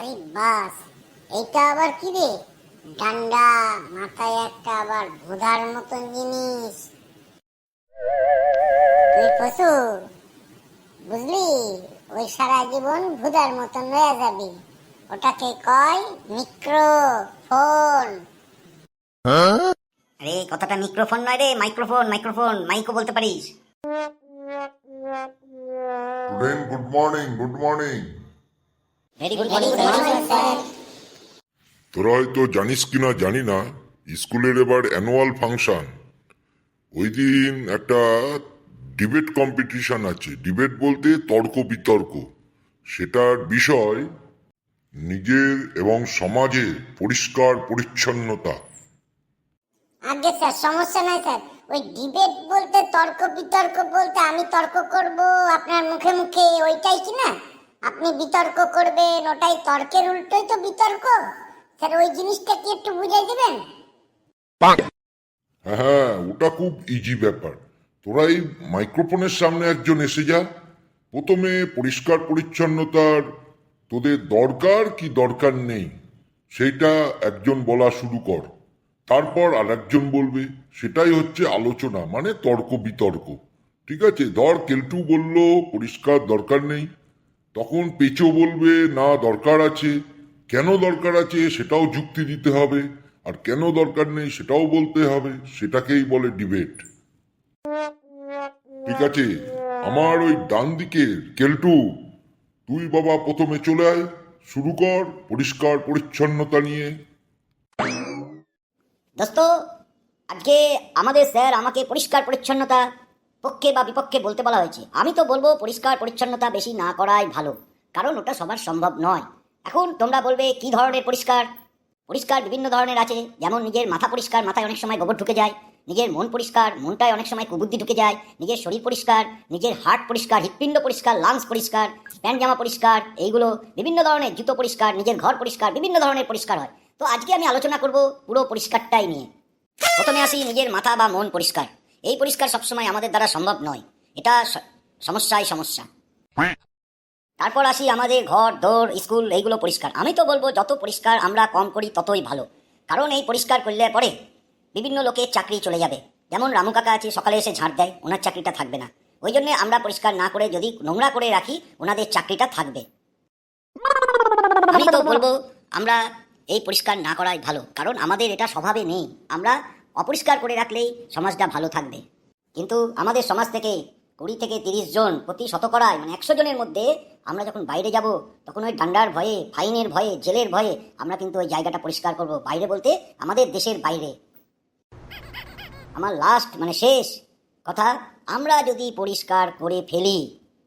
আরে বাস এইটা আবার কি রে? ডান্ডা মাথায় একটা আবার ভোধার মতন জিনিস। তুই পশু বুঝলি? ওই সারা জীবন ভুদার মতন রয়ে যাবি। ওটাকে কয় মিক্রো ফোন আরে কথাটা মিক্রোফোন নয় রে মাইক্রোফোন মাইক্রোফোন মাইকও বলতে পারিস। Good morning good morning. তোরা হয়তো জানিস কিনা জানি না স্কুলের এবার অ্যানুয়াল ফাংশন ওই দিন একটা ডিবেট কম্পিটিশন আছে। ডিবেট বলতে তর্ক বিতর্ক। সেটার বিষয় নিজের এবং সমাজে পরিষ্কার পরিচ্ছন্নতা। আগে স্যার সমস্যা নাই স্যার। ওই ডিবেট বলতে তর্ক বিতর্ক বলতে আমি তর্ক করব আপনার মুখে মুখে ওইটাই কি না? আপনি বিতর্ক করবেন ওটাই তর্কের উল্টোই তো বিতর্ক। স্যার ওই জিনিসটা কি একটু বুঝাই দেবেন? হ্যাঁ হ্যাঁ ওটা খুব ইজি ব্যাপার। তোরা এই মাইক্রোফোনের সামনে একজন এসে যা। প্রথমে পরিষ্কার পরিচ্ছন্নতার তোদের দরকার কি দরকার নেই সেটা একজন বলা শুরু কর। তারপর আর একজন বলবে সেটাই হচ্ছে আলোচনা মানে তর্ক বিতর্ক ঠিক আছে? ধর কেলটু বলল পরিষ্কার দরকার নেই। তখন পেচো বলবে, না, দরকার আছে। কেন দরকার আছে সেটাও যুক্তি দিতে হবে, আর কেন দরকার নেই সেটাও বলতে হবে। সেটাকেই বলে ডিবেট। ঠিক আছে, আমার ওই ডান দিকের কেলটু, তুই বাবা প্রথমে চলে আয়, শুরু কর পরিষ্কার পরিচ্ছন্নতা নিয়ে। দোস্ত, আজকে আমাদের স্যার আমাকে পরিষ্কার পরিচ্ছন্নতা পক্ষে বা বিপক্ষে বলতে বলা হয়েছে। আমি তো বলব, পরিষ্কার পরিচ্ছন্নতা বেশি না করাই ভালো, কারণ ওটা সবার সম্ভব নয়। এখন তোমরা বলবে, কি ধরনের পরিষ্কার? পরিষ্কার বিভিন্ন ধরনের আছে, যেমন নিজের মাথা পরিষ্কার, মাথায় অনেক সময় গোবর ঢুকে যায়, নিজের মন পরিষ্কার, মনটায় অনেক সময় কুবুদ্ধি ঢুকে যায়, নিজের শরীর পরিষ্কার, নিজের হার্ট পরিষ্কার, হৃৎপিণ্ড পরিষ্কার, লাংস পরিষ্কার, প্যান্ট জামা পরিষ্কার, এইগুলো বিভিন্ন ধরনের, জুতো পরিষ্কার, নিজের ঘর পরিষ্কার, বিভিন্ন ধরনের পরিষ্কার হয়। তো আজকে আমি আলোচনা করব পুরো পরিষ্কারটাই নিয়ে। প্রথমে আসি নিজের মাথা বা মন পরিষ্কার। এই পরিষ্কার সবসময় আমাদের দ্বারা সম্ভব নয়। এটা সমস্যাই সমস্যা। তারপর আসি আমাদের ঘর দৌড় স্কুল, এইগুলো পরিষ্কার। আমি তো বলব, যত পরিষ্কার আমরা কম করি, ততই ভালো। কারণ এই পরিষ্কার করলে পরে বিভিন্ন লোকের চাকরি চলে যাবে। যেমন রামু কাকা আছে, সকালে এসে ঝাড় দেয়, ওনার চাকরিটা থাকবে না। ওই জন্য আমরা পরিষ্কার না করে যদি নোংরা করে রাখি, ওনাদের চাকরিটা থাকবে। আমি তো বলব, আমরা এই পরিষ্কার না করাই ভালো। কারণ আমাদের এটা স্বভাবে নেই। আমরা অপরিষ্কার করে রাখলেই সমাজটা ভালো থাকবে। কিন্তু আমাদের সমাজ থেকে কুড়ি থেকে তিরিশ জন প্রতি শতকরায় মানে একশো জনের মধ্যে আমরা যখন বাইরে যাব, তখন ওই ডান্ডার ভয়ে, ফাইনের ভয়ে, জেলের ভয়ে আমরা কিন্তু ওই জায়গাটা পরিষ্কার করব। বাইরে বলতে আমাদের দেশের বাইরে। আমার লাস্ট মানে শেষ কথা, আমরা যদি পরিষ্কার করে ফেলি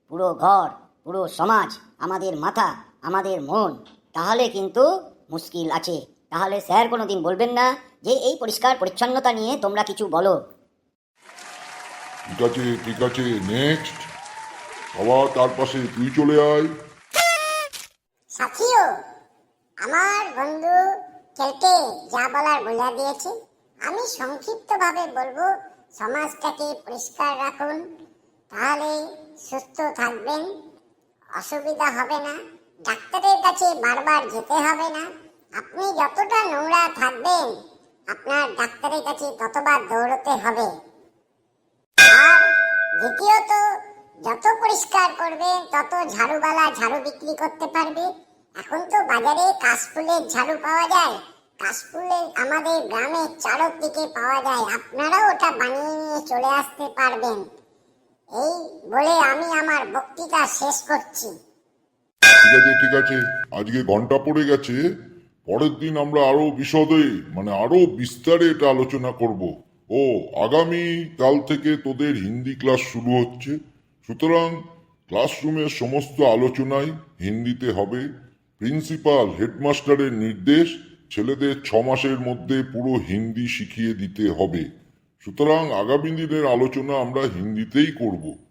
পুরো ঘর, পুরো সমাজ, আমাদের মাথা, আমাদের মন, তাহলে কিন্তু মুশকিল আছে। তাহলে স্যার কোনো দিন বলবেন না যে এই পরিষ্কার পরিচ্ছন্নতা নিয়ে তোমরা কিছু বলো। ঠিক আছে ঠিক আছে নেক্সট আবার তার পাশে তুই চলে আয়। সাথীও আমার বন্ধু কেলটে যা বলার বলে দিয়েছে আমি সংক্ষিপ্তভাবে বলব সমাজটাকে পরিষ্কার রাখুন। তাহলে সুস্থ থাকবেন অসুবিধা হবে না ডাক্তারের কাছে বারবার যেতে হবে না। আপনি যতটা নোংরা থাকবেন, আপনার ডাক্তারের কাছে ততবার দৌড়তে হবে। আর দ্বিতীয়ত, যত পরিষ্কার করবে, তত ঝাড়ুওয়ালা ঝাড়ু বিক্রি করতে পারবে। এখন তো বাজারে কাশফুলের ঝাড়ু পাওয়া যায়। কাশফুলের আমাদের গ্রামে চারদিকে পাওয়া যায়। আপনারাও ওটা বানিয়ে নিয়ে চলে আসতে পারবেন। এই বলে আমি আমার বক্তৃতা শেষ করছি। ঠিক আছে ঠিক আছে। আজকে ঘণ্টা পড়ে গেছে। পরের দিন আমরা আরও বিশদে মানে আরও বিস্তারে এটা আলোচনা করব। ও, আগামী কাল থেকে তোদের হিন্দি ক্লাস শুরু হচ্ছে। সুতরাং ক্লাসরুমের সমস্ত আলোচনাই হিন্দিতে হবে। প্রিন্সিপাল, হেডমাস্টারের নির্দেশ, ছেলেদের ছ মাসের মধ্যে পুরো হিন্দি শিখিয়ে দিতে হবে। সুতরাং আগামী দিনের আলোচনা আমরা হিন্দিতেই করব।